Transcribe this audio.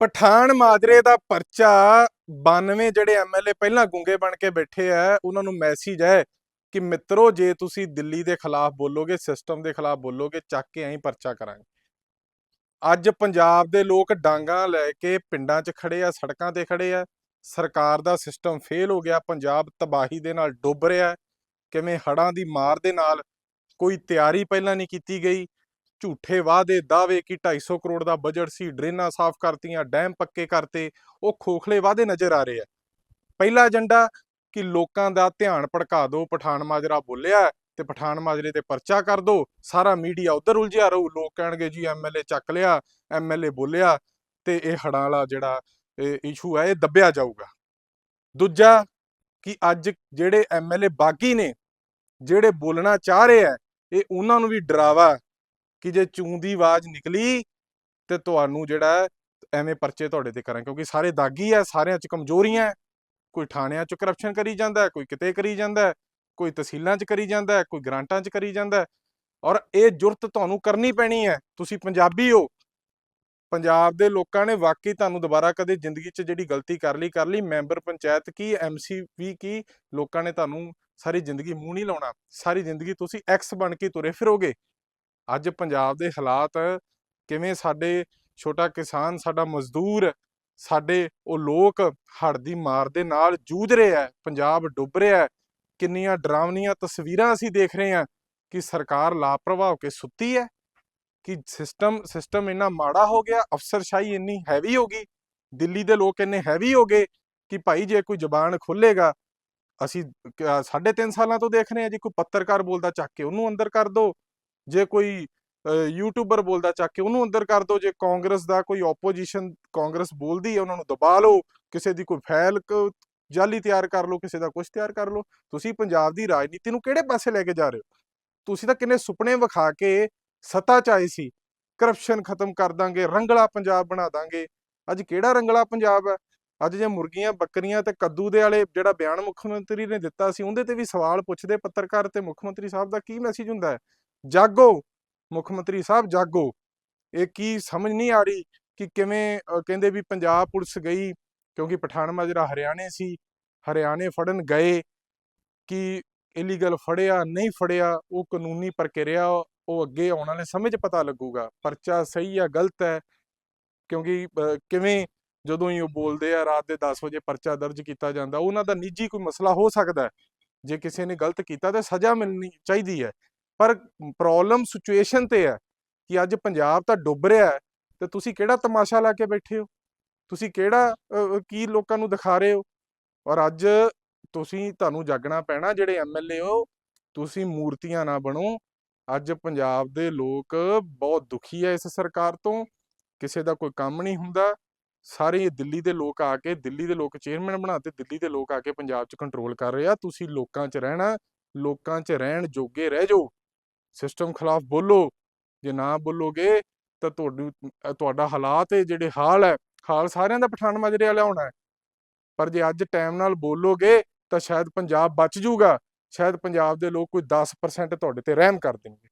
ਪਠਾਨ ਮਾਜਰੇ ਦਾ ਪਰਚਾ 92 ਜਿਹੜੇ ਐਮਐਲਏ ਪਹਿਲਾਂ ਗੁੰਗੇ ਬਣ ਕੇ ਬੈਠੇ ਆ, ਉਹਨਾਂ ਨੂੰ ਮੈਸੇਜ ਹੈ ਕਿ ਮਿੱਤਰੋ, ਜੇ ਤੁਸੀਂ ਦਿੱਲੀ ਦੇ ਖਿਲਾਫ ਬੋਲੋਗੇ ਸਿਸਟਮ ਦੇ ਖਿਲਾਫ ਬੋਲੋਗੇ, ਚੱਕ ਕੇ ਐਂ ਪਰਚਾ ਕਰਾਂਗੇ। ਅੱਜ ਪੰਜਾਬ ਦੇ ਲੋਕ ਡਾਂਗਾ ਲੈ ਕੇ ਪਿੰਡਾਂ 'ਚ ਖੜੇ ਆ, ਸੜਕਾਂ ਤੇ ਖੜੇ ਆ, ਸਰਕਾਰ ਦਾ ਸਿਸਟਮ ਫੇਲ ਹੋ ਗਿਆ, ਪੰਜਾਬ ਤਬਾਹੀ ਦੇ ਨਾਲ ਡੁੱਬ ਰਿਹਾ, ਕਿਵੇਂ ਹੜਾਂ ਦੀ ਮਾਰ ਦੇ ਨਾਲ ਕੋਈ ਤਿਆਰੀ ਪਹਿਲਾਂ ਨਹੀਂ ਕੀਤੀ ਗਈ ਝੂਠੇ ਵਾਅਦੇ, ਦਾਅਵੇ ਕਿ 250 ਕਰੋੜ ਦਾ ਬਜਟ ਸੀ, ਡਰੇਨਾਂ ਸਾਫ਼ ਕਰਤੀਆਂ, ਡੈਮ ਪੱਕੇ ਕਰਤੇ, ਉਹ ਖੋਖਲੇ ਵਾਅਦੇ ਨਜ਼ਰ ਆ ਰਹੇ ਆ। ਪਹਿਲਾ ਏਜੰਡਾ ਕਿ ਲੋਕਾਂ ਦਾ ਧਿਆਨ ਭੜਕਾ ਦਿਓ, ਪਠਾਨ ਮਾਜਰਾ ਬੋਲਿਆ ਤੇ ਪਠਾਨ ਮਾਜਰੇ ਤੇ ਪਰਚਾ ਕਰ ਦਿਓ, ਸਾਰਾ ਮੀਡੀਆ ਉਧਰ ਉਲਝਿਆ ਰਹੂ, ਲੋਕ ਕਹਿਣਗੇ ਜੀ ਐਮਐਲਏ ਚੱਕ ਲਿਆ ਐਮਐਲਏ ਬੋਲਿਆ ਤੇ ਇਹ ਹੜਾਂ ਵਾਲਾ ਜਿਹੜਾ ਇਸ਼ੂ ਹੈ, ਇਹ ਦੱਬਿਆ ਜਾਊਗਾ। ਦੂਜਾ, ਕਿ ਅੱਜ ਜਿਹੜੇ ਐਮਐਲਏ ਬਾਗੀ ਨੇ, ਜਿਹੜੇ ਬੋਲਣਾ ਚਾਹ ਰਹੇ ਆ ਇਹ ਉਹਨਾਂ ਨੂੰ ਵੀ ਡਰਾਵਾ ਕਿ ਜੇ ਚੂੰ ਦੀ ਆਵਾਜ਼ ਨਿਕਲੀ ਤੇ ਤੁਹਾਨੂੰ ਜਿਹੜਾ ਐਵੇਂ ਪਰਚੇ ਤੁਹਾਡੇ ਤੇ ਕਰਾਂ ਕਿਉਂਕਿ ਸਾਰੇ ਦਾਗੀ ਆ ਸਾਰਿਆਂ 'ਚ ਕਮਜ਼ੋਰੀਆਂ ਕੋਈ ਥਾਣਿਆਂ 'ਚ ਕਰਪਸ਼ਨ ਕਰੀ ਜਾਂਦਾ ਕੋਈ ਕਿਤੇ ਕਰੀ ਜਾਂਦਾ ਕੋਈ ਤਹਿਸੀਲਾਂ 'ਚ ਕਰੀ ਜਾਂਦਾ ਕੋਈ ਗ੍ਰਾਂਟਾਂ 'ਚ ਕਰੀ ਜਾਂਦਾ ਔਰ ਇਹ ਜੁਰਤ ਤੁਹਾਨੂੰ ਕਰਨੀ ਪੈਣੀ ਹੈ, ਤੁਸੀਂ ਪੰਜਾਬੀ ਹੋ। ਪੰਜਾਬ ਦੇ ਲੋਕਾਂ ਨੇ ਵਾਕਈ ਤੁਹਾਨੂੰ ਦੁਬਾਰਾ ਕਦੇ ਜ਼ਿੰਦਗੀ 'ਚ ਜਿਹੜੀ ਗਲਤੀ ਕਰ ਲਈ ਕਰ ਲਈ। ਮੈਂਬਰ ਪੰਚਾਇਤ ਕੀ ਐਮਸੀ ਵੀ ਕੀ, ਲੋਕਾਂ ਨੇ ਤੁਹਾਨੂੰ ਸਾਰੀ ਜ਼ਿੰਦਗੀ ਮੂੰਹ ਨਹੀਂ ਲਾਉਣਾ। ਸਾਰੀ ਜ਼ਿੰਦਗੀ ਤੁਸੀਂ ਐਕਸ ਬਣ ਕੇ ਤੁਰੇ ਫਿਰੋਗੇ। ਅੱਜ ਪੰਜਾਬ ਦੇ ਹਾਲਾਤ ਕਿਵੇਂ ਸਾਡੇ ਛੋਟਾ ਕਿਸਾਨ, ਸਾਡਾ ਮਜ਼ਦੂਰ, ਸਾਡੇ ਉਹ ਲੋਕ ਹੜ੍ਹ ਦੀ ਮਾਰ ਦੇ ਨਾਲ ਜੂਝ ਰਹੇ ਹੈ ਪੰਜਾਬ ਡੁੱਬ ਰਿਹਾ ਹੈ, ਕਿੰਨੀਆਂ ਡਰਾਵਨੀਆਂ ਤਸਵੀਰਾਂ ਅਸੀਂ ਦੇਖ ਰਹੇ ਹਾਂ ਕਿ ਸਰਕਾਰ ਲਾਪਰਵਾਹ ਹੋ ਕੇ ਸੁੱਤੀ ਹੈ, ਕਿ ਸਿਸਟਮ ਸਿਸਟਮ ਇੰਨਾ ਮਾੜਾ ਹੋ ਗਿਆ, ਅਫਸਰਸ਼ਾਹੀ ਇੰਨੀ ਹੈਵੀ ਹੋ ਗਈ, ਦਿੱਲੀ ਦੇ ਲੋਕ ਇੰਨੇ ਹੈਵੀ ਹੋ ਗਏ ਕਿ ਭਾਈ ਜੇ ਕੋਈ ਜ਼ਬਾਨ ਖੁੱਲੇਗਾ ਅਸੀਂ ਕ- ਸਾਢੇ ਤਿੰਨ ਸਾਲਾਂ ਤੋਂ ਦੇਖ ਰਹੇ ਹਾਂ, ਜੀ ਕੋਈ ਪੱਤਰਕਾਰ ਬੋਲਦਾ ਚੱਕ ਕੇ ਉਹਨੂੰ ਅੰਦਰ ਕਰ ਦੋ ਜੇ ਕੋਈ ਯੂਟਿਊਬਰ ਬੋਲਦਾ ਚੱਕ ਕੇ, ਉਹਨੂੰ ਅੰਦਰ ਕਰ ਦੋ ਜੇ ਕਾਂਗਰਸ ਦਾ ਕੋਈ ਆਪੋਜੀਸ਼ਨ ਕਾਂਗਰਸ ਬੋਲਦੀ ਹੈ, ਉਹਨਾਂ ਨੂੰ ਦਬਾ ਲਓ। ਕਿਸੇ ਦੀ ਕੋਈ ਫਾਈਲ ਜਾਲੀ ਤਿਆਰ ਕਰ ਲਓ, ਕਿਸੇ ਦਾ ਕੁਝ ਤਿਆਰ ਕਰ ਲਓ। ਤੁਸੀਂ ਪੰਜਾਬ ਦੀ ਰਾਜਨੀਤੀ ਨੂੰ ਕਿਹੜੇ ਪਾਸੇ ਲੈ ਕੇ ਜਾ ਰਹੇ ਹੋ? ਤੁਸੀਂ ਤਾਂ ਕਿੰਨੇ ਸੁਪਨੇ ਵਿਖਾ ਕੇ ਸੱਤਾ ਚ ਆਏ ਸੀ। ਕਰਪਸ਼ਨ ਖਤਮ ਕਰ ਦਾਂਗੇ, ਰੰਗਲਾ ਪੰਜਾਬ ਬਣਾ ਦਾਂਗੇ। ਅੱਜ ਕਿਹੜਾ ਰੰਗਲਾ ਪੰਜਾਬ ਹੈ? ਅੱਜ ਜੇ ਮੁਰਗੀਆਂ, ਬੱਕਰੀਆਂ ਤੇ ਕੱਦੂ ਦੇ ਵਾਲੇ ਜਿਹੜਾ ਬਿਆਨ ਮੁੱਖ ਮੰਤਰੀ ਨੇ ਦਿੱਤਾ ਸੀ, ਉਹਦੇ ਤੇ ਵੀ ਸਵਾਲ ਪੁੱਛਦੇ ਪੱਤਰਕਾਰ ਤੇ ਮੁੱਖ ਮੰਤਰੀ ਸਾਹਿਬ ਦਾ ਕੀ ਮੈਸੇਜ ਹੁੰਦਾ ਹੈ? ਜਾਗੋ ਮੁੱਖ ਮੰਤਰੀ ਸਾਹਿਬ ਜਾਗੋ। ਇਹ ਕੀ ਸਮਝ ਨਹੀਂ ਆ ਰਹੀ ਕਿ ਕਿਵੇਂ ਕਹਿੰਦੇ ਵੀ ਪੰਜਾਬ ਪੁਲਿਸ ਗਈ ਕਿਉਂਕਿ ਪਠਾਨ ਮਾਜਰਾ ਹਰਿਆਣੇ ਸੀ ਹਰਿਆਣੇ ਫੜਨ ਗਏ ਕਿ ਇਲੀਗਲ ਫੜਿਆ ਨਹੀਂ ਫੜਿਆ ਉਹ ਕਾਨੂੰਨੀ ਪ੍ਰਕਿਰਿਆ ਉਹ ਅੱਗੇ ਆਉਣ ਵਾਲੇ ਸਮੇਂ 'ਚ ਪਤਾ ਲੱਗੂਗਾ। ਪਰਚਾ ਸਹੀ ਆ ਗਲਤ ਹੈ? ਕਿਉਂਕਿ ਅ, ਕਿਵੇਂ ਜਦੋਂ ਹੀ ਉਹ ਬੋਲਦੇ ਆ ਰਾਤ ਦੇ 10 ਵਜੇ ਪਰਚਾ ਦਰਜ ਕੀਤਾ ਜਾਂਦਾ ਉਹਨਾਂ ਦਾ ਨਿੱਜੀ ਕੋਈ ਮਸਲਾ ਹੋ ਸਕਦਾ ਜੇ ਕਿਸੇ ਨੇ ਗਲਤ ਕੀਤਾ ਤਾਂ ਸਜ਼ਾ ਮਿਲਣੀ ਚਾਹੀਦੀ ਹੈ। ਪਰ ਪ੍ਰੋਬਲਮ ਸਿਚੁਏਸ਼ਨ ਤੇ ਹੈ ਕਿ ਅੱਜ ਪੰਜਾਬ ਤਾਂ ਡੁੱਬ ਰਿਹਾ ਹੈ, ਤੇ ਤੁਸੀਂ ਕਿਹੜਾ ਤਮਾਸ਼ਾ ਲਾ ਕੇ ਬੈਠੇ ਹੋ? ਤੁਸੀਂ ਕਿਹੜਾ ਕੀ ਲੋਕਾਂ ਨੂੰ ਦਿਖਾ ਰਹੇ ਹੋ? ਔਰ ਅੱਜ ਤੁਸੀਂ, ਤੁਹਾਨੂੰ ਜਾਗਣਾ ਪੈਣਾ ਜਿਹੜੇ ਐਮਐਲਏ ਹੋ, ਤੁਸੀਂ ਮੂਰਤੀਆਂ ਨਾ ਬਣੋ। ਅੱਜ ਪੰਜਾਬ ਦੇ ਲੋਕ ਬਹੁਤ ਦੁਖੀ ਹੈ ਇਸ ਸਰਕਾਰ ਤੋਂ। ਕਿਸੇ ਦਾ ਕੋਈ ਕੰਮ ਨਹੀਂ ਹੁੰਦਾ। ਸਾਰੇ ਦਿੱਲੀ ਦੇ ਲੋਕ ਆ ਕੇ, ਦਿੱਲੀ ਦੇ ਲੋਕ ਚੇਅਰਮੈਨ ਬਣਾਤੇ ਦਿੱਲੀ ਦੇ ਲੋਕ ਆ ਕੇ ਪੰਜਾਬ 'ਚ ਕੰਟਰੋਲ ਕਰ ਰਹੇ ਆ। ਤੁਸੀਂ ਲੋਕਾਂ 'ਚ ਰਹਿਣਾ, ਲੋਕਾਂ 'ਚ ਰਹਿਣ ਜੋਗੇ ਰਹਿ ਜਾਓ। ਸਿਸਟਮ ਖਿਲਾਫ ਬੋਲੋ। ਜੇ ਨਾ ਬੋਲੋਗੇ ਤਾਂ ਤੁਹਾਨੂੰ ਤੁਹਾਡਾ ਹਾਲਾਤ ਇਹ ਜਿਹੜੇ ਹਾਲ ਹੈ, ਹਾਲ ਸਾਰਿਆਂ ਦਾ ਪਠਾਨ ਮਾਜਰੇ ਵਾਲਾ ਹੋਣਾ ਹੈ। ਪਰ ਜੇ ਅੱਜ ਟਾਈਮ ਨਾਲ ਬੋਲੋਗੇ ਤਾਂ ਸ਼ਾਇਦ ਪੰਜਾਬ ਬਚ ਜਾਊਗਾ ਸ਼ਾਇਦ ਪੰਜਾਬ ਦੇ ਲੋਕ ਕੋਈ 10% ਤੁਹਾਡੇ ਤੇ ਰਹਿਮ ਕਰ ਦੇਣਗੇ।